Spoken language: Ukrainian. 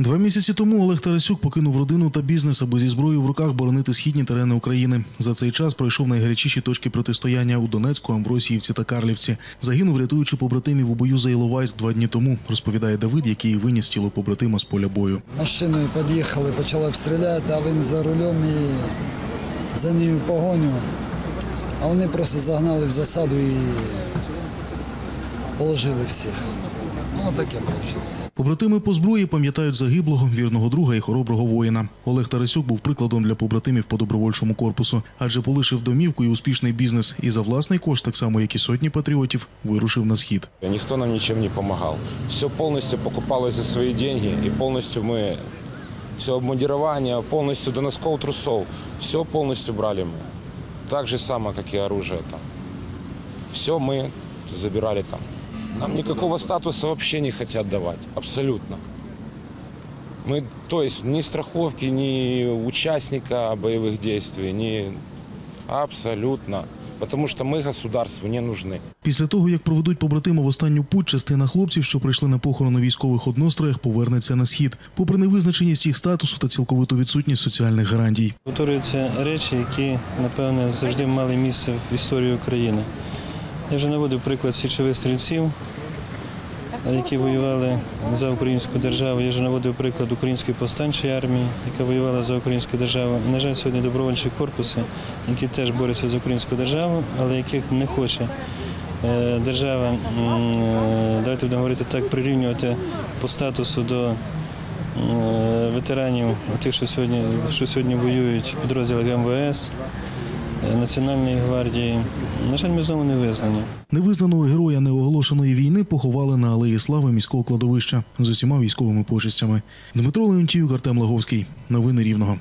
Два місяці тому Олег Тарасюк покинув родину та бізнес, аби зі зброєю в руках боронити східні терени України. За цей час пройшов найгарячіші точки протистояння у Донецьку, Амвросіївці та Карлівці. Загинув, рятуючи побратимів у бою за Іловайськ два дні тому, розповідає Давид, який виніс тіло побратима з поля бою. Машиною під'їхали, почали обстріляти, а він за рулем і за нею в погоню. А вони просто загнали в засаду і положили всіх. Ну, таке вийшло. Побратими по зброї пам'ятають загиблого, вірного друга і хороброго воїна. Олег Тарасюк був прикладом для побратимів по добровольчому корпусу, адже полишив домівку і успішний бізнес, і за власний кошт, так само як і сотні патріотів, вирушив на схід. Никто нам ничем не помогал. Все полностью покупалось за свои деньги, и полностью мы все обмундирование, полностью до носков трусов, все полностью брали мы. Так же само, как и оружие там. Все мы забирали там. Нам никакого статуса вообще не хотят давать, абсолютно. Мы, то есть, ни страховки, ни участника боевых действий, ни абсолютно. Потому что мы государству не нужны. Після того, як проведуть побратима в останню путь, частина хлопців, що прийшли на похорон у військових одностроях, повернеться на схід, попри невизначеність їх статусу та цілковиту відсутність соціальних гарантій. Повторюються речі, які, напевне, завжди мали місце в історії України. Я вже наводив приклад січових стрільців, які воювали за українську державу. Я вже наводив приклад української повстанчої армії, яка воювала за українську державу. На жаль, сьогодні добровольчі корпуси, які теж борються за українську державу, але яких не хоче е, держава, е, давайте будемо говорити так, прирівнювати по статусу до е, ветеранів, тих, що сьогодні, що сьогодні воюють в підрозділах МВС, Національної гвардії. На жаль, ми знову не визнані. Невизнаного героя неоголошеної війни поховали на алеї слави міського кладовища з усіма військовими почестями. Дмитро Леонтіюк, Артем Лаговський. Новини Рівного.